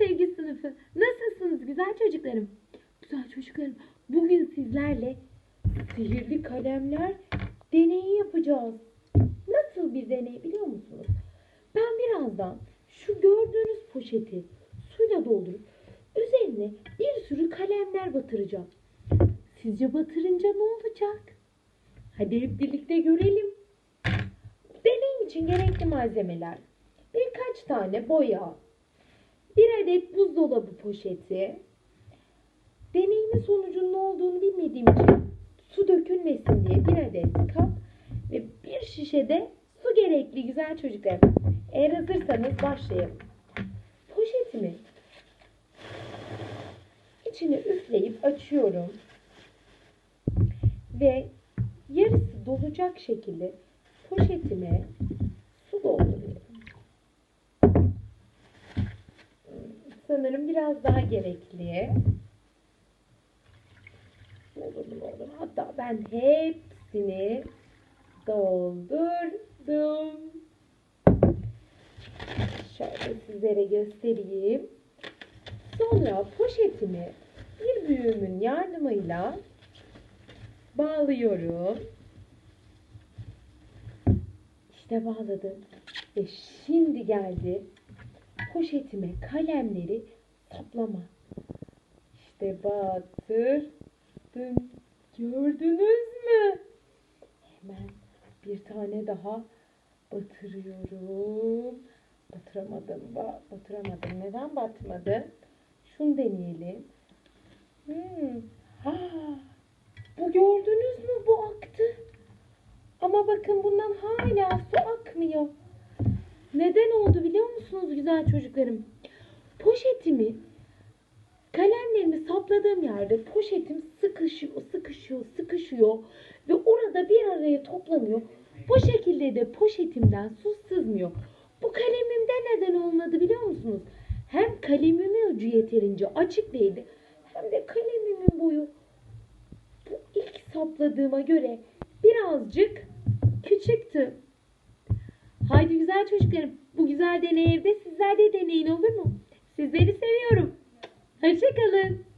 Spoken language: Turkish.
sevgi sınıfı. Nasılsınız güzel çocuklarım? Güzel çocuklarım. Bugün sizlerle sihirli kalemler deneyi yapacağız. Nasıl bir deney biliyor musunuz? Ben birazdan şu gördüğünüz poşeti suyla doldurup üzerine bir sürü kalemler batıracağım. Sizce batırınca ne olacak? Hadi hep birlikte görelim. Deneyim için gerekli malzemeler. Birkaç tane boya, bir adet buzdolabı poşeti. Deneyimin sonucunun ne olduğunu bilmediğim için su dökülmesin diye bir adet kap ve bir şişe de su gerekli güzel çocuklar. Eğer hazırsanız başlayalım. Poşetimi içine üfleyip açıyorum. Ve yarısı dolacak şekilde poşetime Sanırım biraz daha gerekli. Doldurdum, doldurdum. Hatta ben hepsini doldurdum. Şöyle sizlere göstereyim. Sonra poşetimi bir büyüğümün yardımıyla bağlıyorum. İşte bağladım. Ve şimdi geldi poşetime kalemleri toplama. İşte batırdım. Gördünüz mü? Hemen bir tane daha batırıyorum. Batıramadım. Ba batıramadım. Neden batmadı? Şunu deneyelim. Hmm. Ha, bu gördünüz mü? Bu aktı. Ama bakın bundan hala su akmıyor. Neden oldu biliyor musunuz güzel çocuklarım? Poşetimi kalemlerimi sapladığım yerde poşetim sıkışıyor, sıkışıyor, sıkışıyor ve orada bir araya toplanıyor. Bu şekilde de poşetimden su sızmıyor. Bu kalemimde neden olmadı biliyor musunuz? Hem kalemimin ucu yeterince açık değildi hem de kalemimin boyu bu ilk sapladığıma göre birazcık küçüktü. Haydi güzel çocuklarım bu güzel deney evde sizler de deneyin olur mu? Sizleri seviyorum. Hoşçakalın.